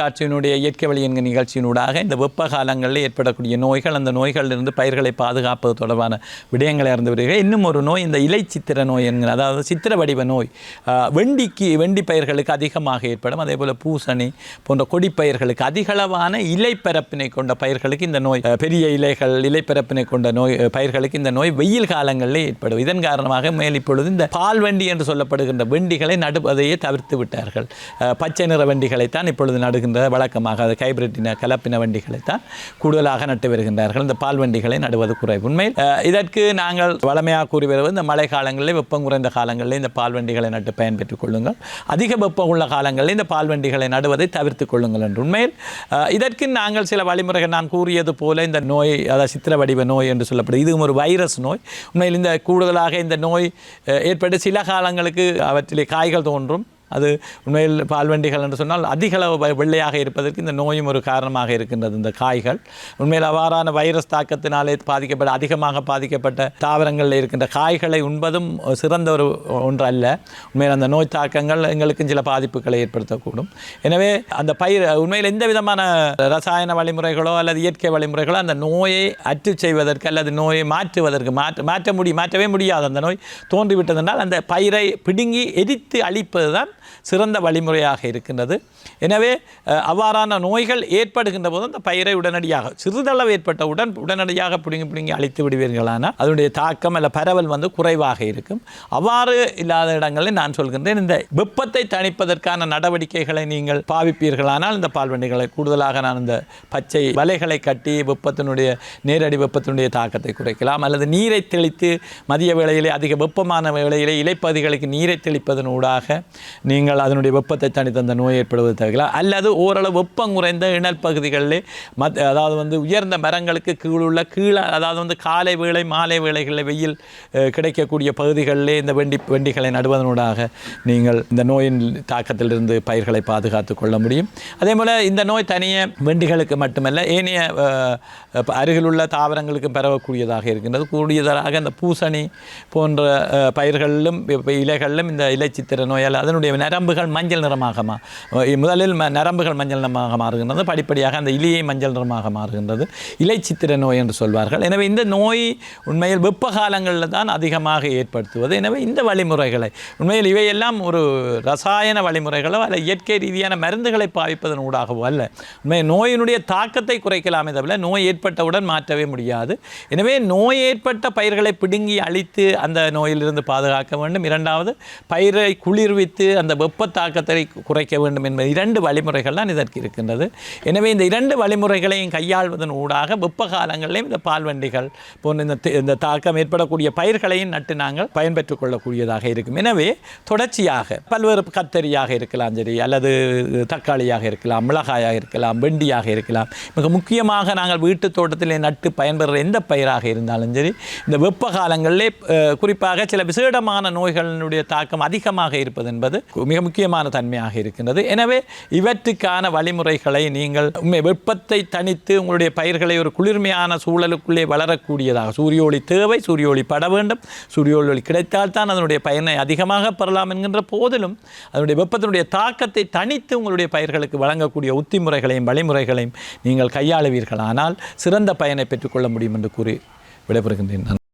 காற்றினுடைய இயற்கை வழி என்கிற நிகழ்ச்சியினூடாக இந்த வெப்ப காலங்களில் ஏற்படக்கூடிய நோய்கள் அந்த நோய்களிலிருந்து பயிர்களை பாதுகாப்பது தொடர்பான விடயங்களை அறிந்து வருகிறேன். இன்னும் ஒரு நோய் இந்த இலை சித்திர நோய் என்கிற அதாவது சித்திர வடிவ நோய் வெண்டிக்கு வெண்டி பயிர்களுக்கு அதிகமாக ஏற்படும். அதே போல் பூசணி போன்ற கொடி பயிர்களுக்கு அதிகளவான இலைப்பரப்பினை கொண்ட பயிர்களுக்கு இந்த நோய் பெரிய இலைகள் இலைப்பரப்பினை கொண்ட நோய் பயிர்களுக்கு இந்த நோய் வெயில் காலங்களில் ஏற்படும். இதன் காரணமாக மேல் இப்பொழுது இந்த பால் வண்டி என்று சொல்லப்படுகின்ற வெண்டிகளை நடுவதையே தவிர்த்து விட்டார்கள். பச்சை நிற வண்டிகளைத்தான் இப்பொழுது நடுகின்ற வழக்கமாக அது கைபிரிட்டின கலப்பின வண்டிகளைத்தான் கூடுதலாக நட்டு வருகின்றார்கள். இந்த பால் வண்டிகளை நடுவது குறைவு. உண்மையில் இதற்கு நாங்கள் வளமையாக கூறி வருவது இந்த மழை காலங்களில் வெப்பம் குறைந்த காலங்களில் இந்த பால் வண்டிகளை நட்டு பயன்பெற்றுக் கொள்ளுங்கள். அதிக வெப்பம் உள்ள காலங்களில் இந்த பால் வண்டிகளை நடுவதை தவிர்த்துக் கொள்ளுங்கள் என்று. உண்மையில் இதற்கு நாங்கள் சில வழிமுறைகள் நான் கூறியது போல இந்த நோய் அதாவது சித்திர வடிவ நோய் என்று சொல்லப்படுது. இதுவும் ஒரு வைரஸ் நோய். உண்மையில் இந்த கூடுதலாக இந்த நோய் ஏற்பட்டு சில காலங்களுக்கு அவற்றிலே காய்கள் தோன்றும். அது உண்மையில் பால்வண்டிகள் என்று சொன்னால் அதிகளவு வெள்ளையாக இருப்பதற்கு இந்த நோயும் ஒரு காரணமாக இருக்கின்றது. இந்த காய்கள் உண்மையில் அவ்வாறான வைரஸ் தாக்கத்தினாலே பாதிக்கப்பட்ட அதிகமாக பாதிக்கப்பட்ட தாவரங்களில் இருக்கின்ற காய்களை உண்பதும் சிறந்த ஒரு ஒன்று அல்ல உண்மையில் அந்த நோய் தாக்கங்கள் எங்களுக்கும் சில பாதிப்புகளை ஏற்படுத்தக்கூடும். எனவே அந்த பயிர் உண்மையில் எந்த விதமான ரசாயன வழிமுறைகளோ அல்லது இயற்கை வழிமுறைகளோ அந்த நோயை அற்று செய்வதற்கு அல்லது நோயை மாற்றுவதற்கு மாற்ற மாற்ற முடியும் மாற்றவே முடியாது அந்த நோய் தோன்றிவிட்டதென்றால் அந்த பயிரை பிடுங்கி எரித்து அழிப்பது தான் சிறந்த வழிமுறையாக இருக்கின்றது. எனவே அவ்வாறான நோய்கள் ஏற்படுகின்ற போது அந்த பயிரை உடனடியாக சிறிதளவு ஏற்பட்டவுடன் உடனடியாக பிடுங்கி பிடுங்கி அழித்து விடுவீர்களானால் அதனுடைய தாக்கம் அல்ல பரவல் வந்து குறைவாக இருக்கும். அவ்வாறு இல்லாத இடங்களில் நான் சொல்கின்றேன் இந்த வெப்பத்தை தணிப்பதற்கான நடவடிக்கைகளை நீங்கள் பாவிப்பீர்களானால் இந்த பால்வண்டிகளை கூடுதலாக நான் இந்த பச்சை வலைகளை கட்டி வெப்பத்தினுடைய நேரடி வெப்பத்தினுடைய தாக்கத்தை குறைக்கலாம். அல்லது நீரை தெளித்து மதிய வேளையிலே அதிக வெப்பமான வேளையிலே இலைப்பகுதிகளுக்கு நீரை தெளிப்பதன் ஊடாக நீங்கள் அதனுடைய வெப்பத்தை தனித்து அந்த நோய் ஏற்படுவது தவிர்க்கலாம் அல்லது ஓரளவு வெப்பம் குறைந்த இணல் பகுதிகளிலே மத் அதாவது வந்து உயர்ந்த மரங்களுக்கு கீழுள்ள கீழே அதாவது வந்து காலை வேளை மாலை வேளைகளில் வெயில் கிடைக்கக்கூடிய பகுதிகளிலே இந்த வெண்டி வெண்டிகளை நடுவதனூடாக நீங்கள் இந்த நோயின் தாக்கத்திலிருந்து பயிர்களை பாதுகாத்து கொள்ள முடியும். அதே போல் இந்த நோய் தனிய வெண்டிகளுக்கு மட்டுமல்ல ஏனைய அருகிலுள்ள தாவரங்களுக்கும் பரவக்கூடியதாக இருக்கின்றது. கூடியதாக இந்த பூசணி போன்ற பயிர்களிலும் இலைகளிலும் இந்த இலைச்சித்திர நோயால் அதனுடைய நரம்புகள் மஞ்சள் நிறமாக மா முதலில் ம- நரம்புகள் மஞ்சள் நிறமாக மாறுகின்றது படிப்படியாக அந்த இலையை மஞ்சள் நிறமாக மாறுகின்றது. இலைச்சித்திர நோய் என்று சொல்வார்கள். எனவே இந்த நோய் உண்மையில் வெப்ப காலங்களில் தான் அதிகமாக ஏற்படுத்துவது. எனவே இந்த வழிமுறைகளை உண்மையில் இவையெல்லாம் ஒரு ரசாயன வழிமுறைகளோ அல்ல இயற்கை ரீதியான மருந்துகளை பாவிப்பதன் ஊடாகவோ அல்ல. உண்மை நோயினுடைய தாக்கத்தை குறைக்கலாமே தவிர நோய் ஏற்பட்டவுடன் மாற்றவே முடியாது. எனவே நோய் ஏற்பட்ட பயிர்களை பிடுங்கி அழித்து அந்த நோயிலிருந்து பாதுகாக்க வேண்டும். இரண்டாவது பயிரை குளிர்வித்து அந்த அந்த வெப்ப தாக்கத்தை குறைக்க வேண்டும் என்பது இரண்டு வழிமுறைகள் தான் இதற்கு இருக்கின்றது. எனவே இந்த இரண்டு வழிமுறைகளையும் கையாள்வதன் ஊடாக வெப்ப காலங்களிலும் இந்த பால்வண்டிகள் போன்ற இந்த இந்த தாக்கம் ஏற்படக்கூடிய பயிர்களையும் நட்டு நாங்கள் பயன்பெற்றுக் கொள்ளக்கூடியதாக இருக்கும். எனவே தொடர்ச்சியாக பல்வேறு கத்தரியாக இருக்கலாம் சரி அல்லது தக்காளியாக இருக்கலாம் மிளகாயாக இருக்கலாம் வெண்டியாக இருக்கலாம். மிக முக்கியமாக நாங்கள் வீட்டு தோட்டத்திலே நட்டு பயன்பெறுகிற எந்த பயிராக இருந்தாலும் சரி இந்த வெப்ப காலங்களிலே குறிப்பாக சில விசேடமான நோய்களினுடைய தாக்கம் அதிகமாக இருப்பது என்பது மிக முக்கியமான தன்மையாக இருக்கின்றது எனவே இவற்றுக்கான வழிமுறைகளை நீங்கள் உண்மை வெப்பத்தை தணித்து உங்களுடைய பயிர்களை ஒரு குளிர்மையான சூழலுக்குள்ளே வளரக்கூடியதாக சூரிய ஒளி தேவை சூரிய ஒளி பட வேண்டும். சூரிய ஒளி கிடைத்தால்தான் அதனுடைய பயனை அதிகமாக பெறலாம் என்கின்ற போதிலும் அதனுடைய வெப்பத்தினுடைய தாக்கத்தை தணித்து உங்களுடைய பயிர்களுக்கு வழங்கக்கூடிய உத்திமுறைகளையும் வழிமுறைகளையும் நீங்கள் கையாளுவீர்களானால் சிறந்த பயனை பெற்றுக்கொள்ள முடியும் என்று கூறி விடைபெறுகின்றேன்.